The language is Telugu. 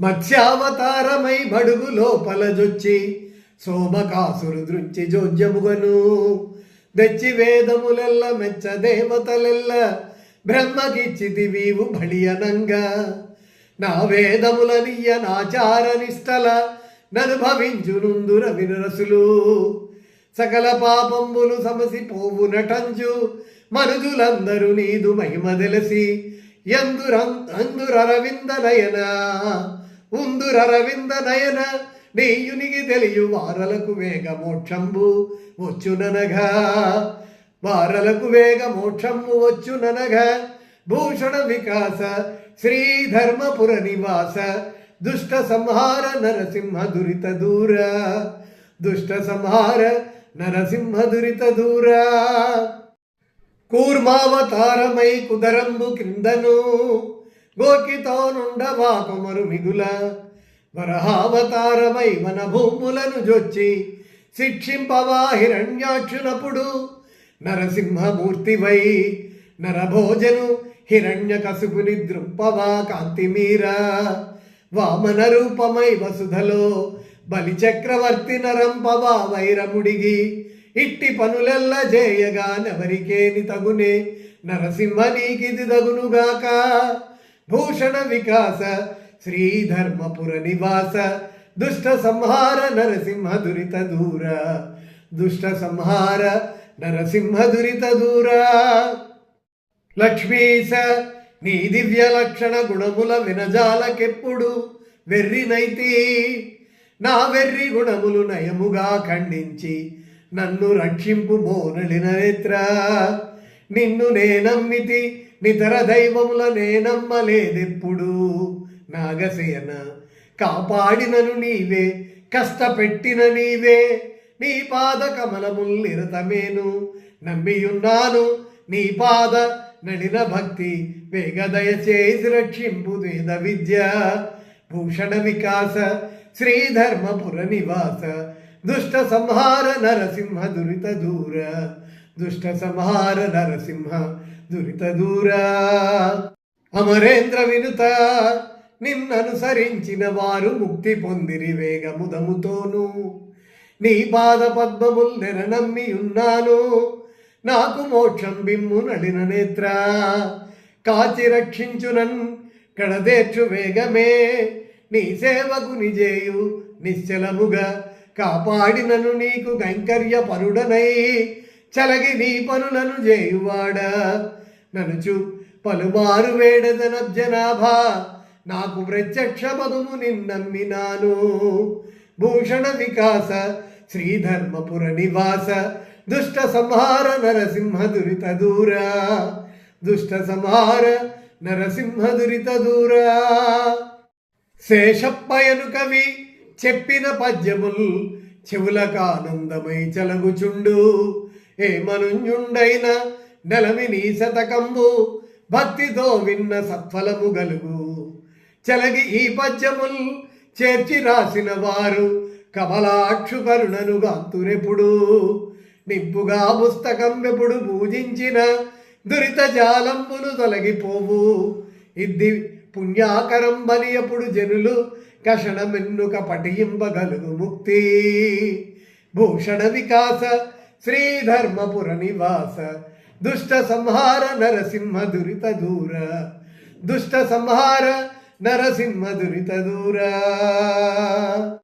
మత్స్యావతారమై బడుగు లోపల జొచ్చి సోమకాసురు దృంచి జోజ్యముగను. దెచ్చి వేదములెల్ల మెచ్చ దేవతలెల్ల బ్రహ్మకిచ్చితి వీవు బళియనంగా. నా వేదములనియ నాచార నిష్టల ననుభవించునుందుర వినరసులు సకల పాపంబులు సమసి పోవు నటంచు మనుజులందరూ నీదు మహిమ తెలిసి ఎందురం అందురరవింద ఉందురరవింద నయన నీయునికి తెలియు వారలకు వేగ మోక్షంబు వచ్చుననగా వారలకు వేగ మోక్షంబు వచ్చుననగా భూషణ వికాస శ్రీధర్మపుర నివాస దుష్ట సంహార నరసింహ దురిత దూర. దుష్ట సంహార నరసింహ దురిత దూర. కూర్మావతారమై కుదరంబు క్రిందను గోకితోనుండవా కొమరు మిగుల. వరహావతారమై మన భూములను జొచ్చి శిక్షింపవా హిరణ్యాక్షునప్పుడు నరసింహమూర్తివై నరభోజను హిరణ్య కసుపుని దృంపవా కాంతిమీరా. వామన రూపమై వసుధలో బలిచక్రవర్తి నరంపవా వైరముడిగి. ఇట్టి పనులెల్ల చేయగా నవరికేని తగునే. నరసింహ నీకిది తగునుగాక. భూషణ వికాస శ్రీధర్మపుర నివాస దుష్ట సంహార నరసింహ దురిత దూర దుష్ట సంహార నరసింహ దురిత దూర లక్ష్మీశ నీ దివ్య లక్షణ గుణముల వినజాలకెప్పుడు వెర్రినైతి నా వెర్రి గుణములు నయముగా ఖండించి నన్ను రక్షింపు మోనలిన నేత్ర. నిన్ను నేనమ్మితి నితర దైవముల నేనమ్మలేదెప్పుడు నాగసేన కాపాడినను నీవే కష్టపెట్టిన నీవే. నీ పాద కమలముల్లిరతమేను నమ్మియున్నాను. నీ పాద నడిన భక్తి వేగదయ చేసి రక్షింపు వేద విద్య. భూషణ వికాస శ్రీధర్మపుర నివాస దుష్ట సంహార నరసింహ దురిత దూర. దుష్ట సంహార నరసింహ దురిత దూరా. అమరేంద్ర వినుత నిన్ననుసరించిన వారు ముక్తి పొందిరి వేగముదముతోను. నీ పాద పద్మముల్ నెరనమ్మి ఉన్నాను నాకు మోక్షం బిమ్ము నడిన నేత్ర. కాచి రక్షించునన్ కడదేర్చు వేగమే. నీ సేవకు నిజేయు నిశ్చలముగా కాపాడినను నీకు కైంకర్య పరుడనై చలగి నీ పనులను చేయువాడా ననుచు పలుమారు వేడదనబ్జనాభా నాకు ప్రత్యక్ష పదము నిన్నమ్మినాను. భూషణ వికాస శ్రీధర్మపుర నివాస. దుష్ట సంహార నరసింహ దురిత దూర. దుష్ట సంహార నరసింహ దురిత దూర. శేషప్పయను కవి చెప్పిన పద్యముల్ చెవులకానందమై చలగుచుండు. ఏమనుంజుండైన నెలమి నీ శతకంబు భక్తితో విన్న సత్ఫలము గలుగు. చెలగి ఈ పద్యముల్ చేర్చి రాసిన వారు కమలాక్షు కరుణను గాంతురెప్పుడు నిప్పుగా పుస్తకం ఎప్పుడు పూజించిన దురిత జాలంబులు తొలగిపోవు. ఇది పుణ్యాకరం బలి ఎప్పుడు జనులు కషణమెన్నుక పటింపగలుగు ముక్తి. భూషణ వికాస శ్రీధర్మపుర నివాస దుష్ట సంహార నరసింహ దురిత దూర దుష్ట సంహార నరసింహ దురిత దూర.